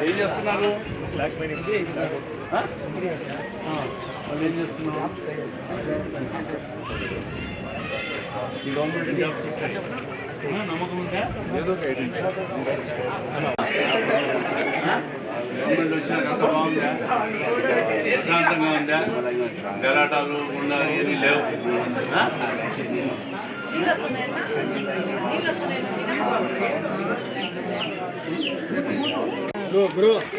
ఏం చేస్తున్నారు? వాళ్ళు ఏం చేస్తున్నారు ఈ గవర్నమెంట్ జాబ్స్ నమ్మకం ఉందా ఏదో ఒక గవర్నమెంట్ వచ్చినాక అంత బాగుందా? ప్రశాంతంగా ఉందా? గలాటాలు గుండా ఏమీ లేవు. ఆ?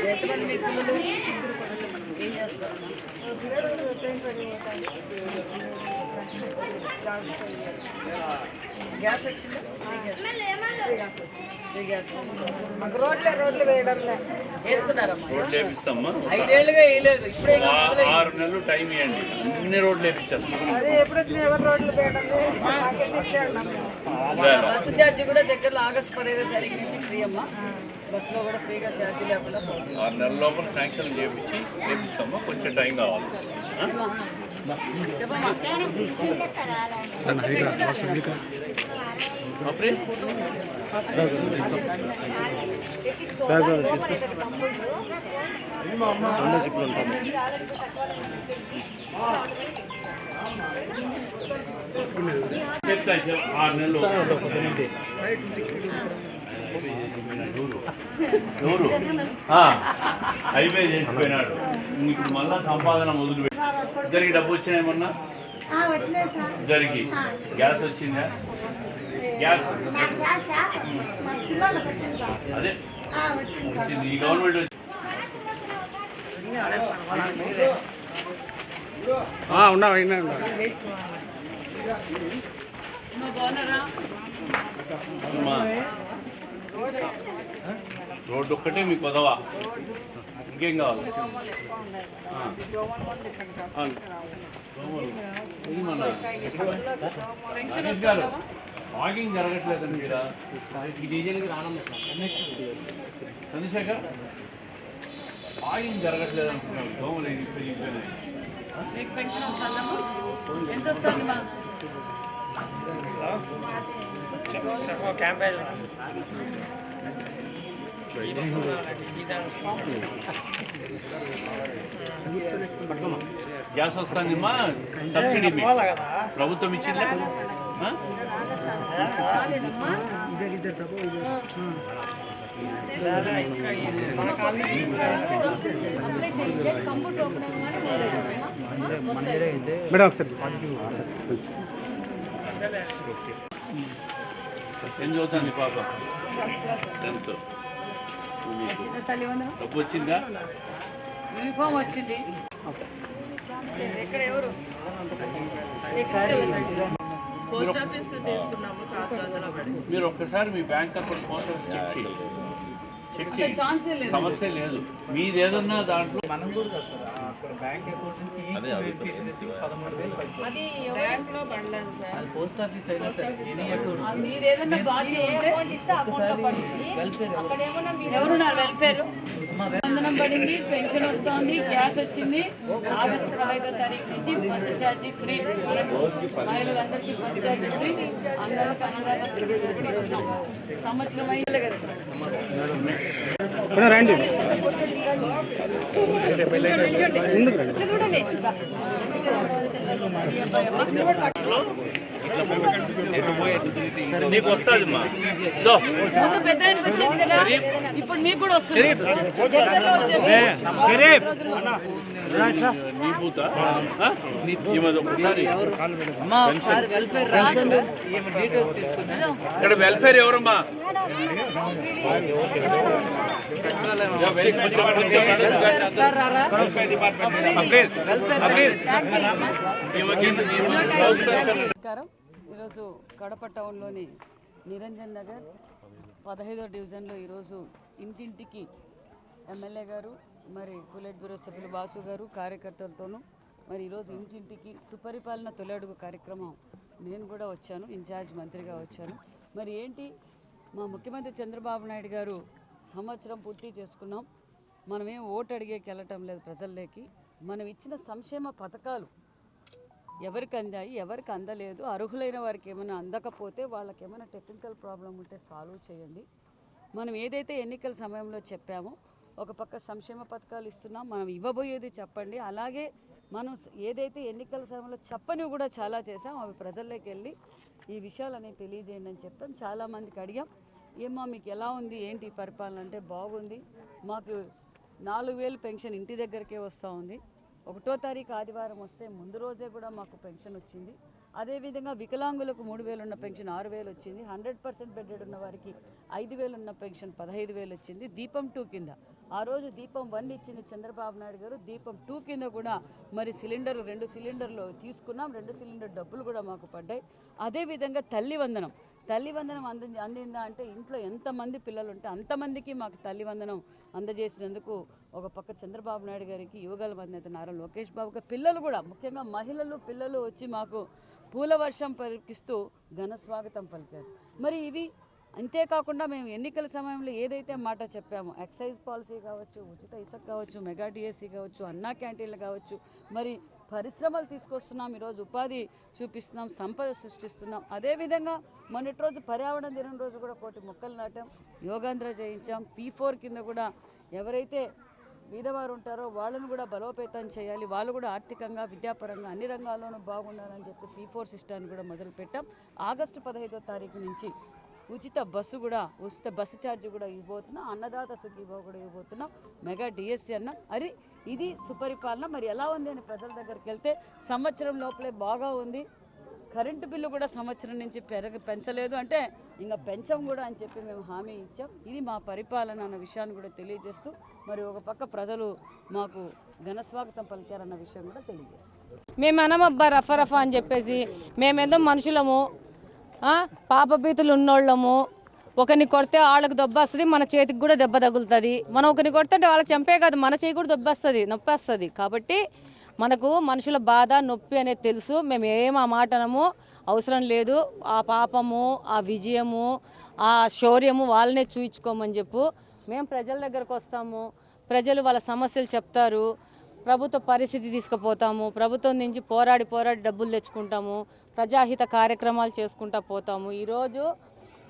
ఎంతమంది ఏం చేస్తారు గ్యాస్ వచ్చిందా? Free gas. వచ్చిందా. మాకు రోడ్లే రోడ్లు వేయడంలే. రోడ్లు ఐదేళ్ళుగా వేయలేదు. ఇప్పుడే. ఆరు నెలలు టైం ఇవ్వండి. అన్ని రోడ్లు వేపించేస్తాం అది ఎవరు రోడ్లు మన బస్సు ఛార్జీ కూడా దగ్గరలో ఆగస్టు పదిహేదో తారీఖు నుంచి ఫ్రీ అమ్మా. బస్సులో కూడా ఫ్రీగా ఛార్జీ లేకుండా ఆరు నెలల లోపల శాంక్షన్ చేపించి చేపిస్తామా కొంచెం టైం కావాలి. ఆరు నెలలు అయిపోయి చేసిపోయినాడు. ఇప్పుడు మళ్ళా సంపాదన మొదలు ఇద్దరికి డబ్బు వచ్చినాయి మొన్న? ఇద్దరికి గ్యాస్ వచ్చిందా? గ్యాస్? అదే. వచ్చింది ఈ గవర్నమెంట్ ఉన్నా ఉన్నా. రోడ్డు ఒక్కటే మీకు వదవా? ఇంకేం కావాలి? హరీష్ గారు వాకింగ్ జరగట్లేదండి ఇక్కడ రానమ్మ చంద్రశేఖర్ వాకింగ్ జరగట్లేదు అంటున్నాను దోమలు మీకు పెన్షన్ వస్తుందమ్మా ఎంత వస్తుంది మా గ్యాస్ వస్తుందమ్మా సబ్సిడీ ప్రభుత్వం ఇచ్చిందా? మేడం ఒకసారి. ఏం చదువుతుంది పాప. టెన్త్. డబ్బు వచ్చిందా యూనిఫామ్ వచ్చింది. ఎక్కడ ఎవరు? పోస్ట్ ఆఫీస్ తీసుకున్నాము కాస్త వందల పడి. మీరు ఒక్కసారి మీ బ్యాంక్ అకౌంట్ చెక్ చేయండి చెక్ చేయండి. సమస్య లేదు. మీది ఏదన్నా దాంట్లో మనం కూడా అక్కడ బ్యాంక్ అకౌంట్ నుంచి అది బ్యాంక్లో పడలేదు సార్. పోస్ట్ ఆఫీస్ అయినా సరే ఎనీ అకౌంట్ బాధ్యత ఉంటే. ఒకసారి వెల్ఫేర్ ఎవరున్నారు? వెల్ఫేర్ వందనం పడింది పెన్షన్ వస్తుంది గ్యాస్ వచ్చింది. ఆగస్టు పదహైదో తారీఖు నుంచి బస్సు ఛార్జీ ఫ్రీ. మహిళలందరికీ బస్సు ఛార్జీ ఫ్రీ. అందరూ కన్నదాత ఇస్తున్నాం. సంవత్సరం అయింది. కదా రండి. ముందుకు రండి? నీకు వస్తుంది. మా ఇప్పుడు మీకు కూడా వస్తుంది షరీఫ్ నీ పూత ఒకసారి ఇక్కడ వెల్ఫేర్ ఎవరమ్మా ఈరోజు కడప టౌన్లోని నిరంజన్ నగర్ పదహైదో డివిజన్లో ఈరోజు ఇంటింటికి ఎమ్మెల్యే గారు మరి బుల్లెట్ బ్యూరో సభ్యులు బాసు గారు కార్యకర్తలతోనూ మరి ఈరోజు ఇంటింటికి సుపరిపాలన తొలడుగు కార్యక్రమం నేను కూడా వచ్చాను ఇన్ఛార్జ్ మంత్రిగా వచ్చాను. మరి ఏంటి మా ముఖ్యమంత్రి చంద్రబాబు నాయుడు గారు సంవత్సరం పూర్తి చేసుకున్నాం. మనమేం ఓటు అడిగేకి వెళ్ళటం లేదు ప్రజల్లోకి. మనం ఇచ్చిన సంక్షేమ పథకాలు ఎవరికి అందాయి ఎవరికి అందలేదు అర్హులైన వారికి ఏమైనా అందకపోతే వాళ్ళకి ఏమైనా టెక్నికల్ ప్రాబ్లం ఉంటే సాల్వ్ చేయండి. మనం ఏదైతే ఎన్నికల సమయంలో చెప్పామో ఒక పక్క సంక్షేమ పథకాలు ఇస్తున్నాం మనం ఇవ్వబోయేది చెప్పండి. అలాగే మనం ఏదైతే ఎన్నికల సమయంలో చెప్పని కూడా చాలా చేసాం అవి ప్రజల్లోకి వెళ్ళి ఈ విషయాలనేవి తెలియజేయండి అని చెప్పాం చాలామందికి అడిగాం. ఏమో మీకు ఎలా ఉంది? ఏంటి పరిపాలన? అంటే బాగుంది. మాకు నాలుగు వేలు పెన్షన్ ఇంటి దగ్గరకే వస్తూ ఉంది. ఒకటో తారీఖు ఆదివారం వస్తే ముందు రోజే కూడా మాకు పెన్షన్ వచ్చింది. అదేవిధంగా వికలాంగులకు మూడు వేలు ఉన్న పెన్షన్ ఆరు వేలు వచ్చింది. హండ్రెడ్ పర్సెంట్ బెడ్డెడ్ ఉన్న వారికి ఐదు వేలు ఉన్న పెన్షన్ పదహైదు వేలు వచ్చింది. దీపం టూ కింద. ఆ రోజు దీపం వన్ ఇచ్చిన చంద్రబాబు నాయుడు గారు. దీపం టూ కింద కూడా మరి సిలిండర్ రెండు సిలిండర్లు తీసుకున్నాం. రెండు సిలిండర్ డబ్బులు కూడా మాకు పడ్డాయి. అదేవిధంగా తల్లి వందనం. తల్లి వందనం అంది అందిందా అంటే ఇంట్లో ఎంతమంది పిల్లలు ఉంటే అంతమందికి మాకు తల్లి వందనం అందజేసినందుకు ఒక పక్క చంద్రబాబు నాయుడు గారికి యువగల అధినేత నారా లోకేష్ బాబుకి పిల్లలు కూడా ముఖ్యంగా మహిళలు పిల్లలు వచ్చి మాకు పూల వర్షం పలికిస్తూ ఘన స్వాగతం పలికారు. మరి ఇవి అంతేకాకుండా మేము ఎన్నికల సమయంలో ఏదైతే మాట చెప్పామో ఎక్సైజ్ పాలసీ కావచ్చు ఉచిత ఇసుక కావచ్చు మెగా డిఎస్సీ కావచ్చు అన్నా క్యాంటీన్లు కావచ్చు మరి పరిశ్రమలు తీసుకొస్తున్నాం ఈరోజు ఉపాధి చూపిస్తున్నాం సంపద సృష్టిస్తున్నాం. అదేవిధంగా మొన్నటి రోజు పర్యావరణ దినం రోజు కూడా కోటి మొక్కలు నాటాం యోగాంధ్ర చేయించాం పీ ఫోర్ కింద కూడా ఎవరైతే బీదవారు ఉంటారో వాళ్ళను కూడా బలోపేతం చేయాలి వాళ్ళు కూడా ఆర్థికంగా విద్యాపరంగా అన్ని రంగాల్లోనూ బాగుండాలని చెప్పి పీ ఫోర్ సిస్టాన్ని కూడా మొదలుపెట్టాం. ఆగస్టు పదహైదో తారీఖు నుంచి ఉచిత బస్సు కూడా ఉచిత బస్సు ఛార్జ్ కూడా ఇవ్వబోతున్నాం అన్నదాత సుఖీభావ కూడా ఇవ్వబోతున్నాం. మెగా డిఎస్సి అన్నాం మరి ఇది సుపరిపాలన. మరి ఎలా ఉంది అని ప్రజల దగ్గరికి వెళ్తే సంవత్సరం లోపలే బాగా ఉంది. కరెంటు బిల్లు కూడా సంవత్సరం నుంచి పెరగ పెంచలేదు. అంటే ఇంకా పెంచం కూడా అని చెప్పి మేము హామీ ఇచ్చాం. ఇది మా పరిపాలన అన్న విషయాన్ని కూడా తెలియజేస్తూ మరి ఒక పక్క ప్రజలు మాకు ఘన స్వాగతం పలికారన్న విషయం కూడా తెలియజేస్తాం. మేము అనమబ్బా రఫ రఫ అని చెప్పేసి మేమేదో మనుషులము పాపభీతులు ఉన్నోళ్ళము. ఒకరిని కొడితే వాళ్ళకి దెబ్బ వస్తుంది మన చేతికి కూడా దెబ్బ తగులుతుంది. మనం ఒకరిని కొడితే వాళ్ళ చంపే కాదు మన చేయి కూడా దెబ్బ వస్తుంది వస్తుంది కాబట్టి మనకు మనుషుల బాధ నొప్పి అనేది తెలుసు. మేము ఏం ఆ మాటనము అవసరం లేదు. ఆ పాపము ఆ విజయము ఆ శౌర్యము వాళ్ళనే చూయించుకోమని చెప్పు. మేము ప్రజల దగ్గరకు వస్తాము. ప్రజలు వాళ్ళ సమస్యలు చెప్తారు. ప్రభుత్వ పరిస్థితి తీసుకుపోతాము. ప్రభుత్వం నుంచి పోరాడి పోరాడి డబ్బులు తెచ్చుకుంటాము. ప్రజాహిత కార్యక్రమాలు చేసుకుంటా పోతాము. ఈరోజు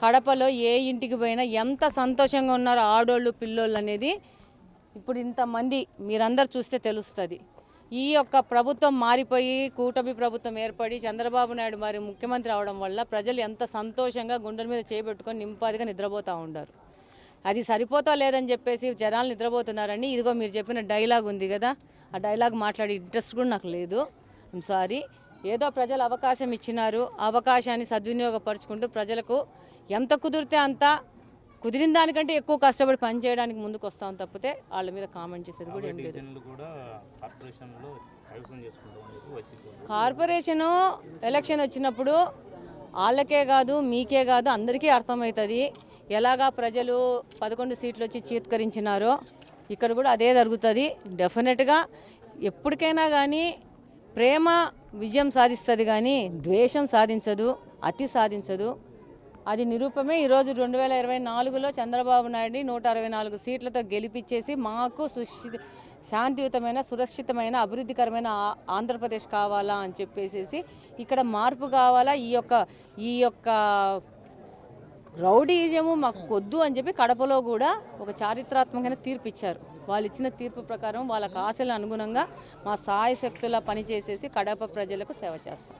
కడపలో ఏ ఇంటికి పోయినా ఎంత సంతోషంగా ఉన్నారో ఆడోళ్ళు పిల్లోళ్ళు అనేది ఇప్పుడు ఇంతమంది మీరందరూ చూస్తే తెలుస్తుంది. ఈ యొక్క ప్రభుత్వం మారిపోయి కూటమి ప్రభుత్వం ఏర్పడి చంద్రబాబు నాయుడు మరి ముఖ్యమంత్రి అవడం వల్ల ప్రజలు ఎంత సంతోషంగా గుండెల మీద చేపెట్టుకొని నింపాదిగా నిద్రపోతూ ఉంటారు అది సరిపోతా లేదని చెప్పేసి జనాలు నిద్రపోతున్నారని ఇదిగో మీరు చెప్పిన డైలాగ్ ఉంది కదా. ఆ డైలాగ్ మాట్లాడే ఇంట్రెస్ట్ కూడా నాకు లేదు. ఐమ్ సారీ ఏదో ప్రజలు అవకాశం ఇచ్చినారు. అవకాశాన్ని సద్వినియోగపరుచుకుంటూ ప్రజలకు ఎంత కుదిరితే అంత కుదిరిన దానికంటే ఎక్కువ కష్టపడి పని చేయడానికి ముందుకు వస్తాం తప్పితే వాళ్ళ మీద కామెంట్ చేసేది కూడా ఏం లేదు. కార్పొరేషను ఎలక్షన్ వచ్చినప్పుడు వాళ్ళకే కాదు మీకే కాదు అందరికీ అర్థమవుతుంది. ఎలాగా ప్రజలు పదకొండు సీట్లు వచ్చి చీత్కరించినారో ఇక్కడ కూడా అదే జరుగుతుంది. డెఫినెట్గా ఎప్పటికైనా కానీ ప్రేమ విజయం సాధిస్తుంది కానీ ద్వేషం సాధించదు అతి సాధించదు. అది నిరూపమే ఈరోజు రెండు వేల ఇరవై నాలుగులో చంద్రబాబు నాయుడిని నూట అరవై నాలుగు సీట్లతో గెలిపించేసి మాకు సుశి శాంతియుతమైన సురక్షితమైన అభివృద్ధికరమైన ఆంధ్రప్రదేశ్ కావాలా అని చెప్పేసి ఇక్కడ మార్పు కావాలా ఈ యొక్క ఈ యొక్క రౌడీజము మాకు వద్దు అని చెప్పి కడపలో కూడా ఒక చారిత్రాత్మకమైన తీర్పు ఇచ్చారు వాళ్ళు ఇచ్చిన తీర్పు ప్రకారం వాళ్ళ ఆశల అనుగుణంగా మా సాయశక్తుల పనిచేసేసి కడప ప్రజలకు సేవ చేస్తాం.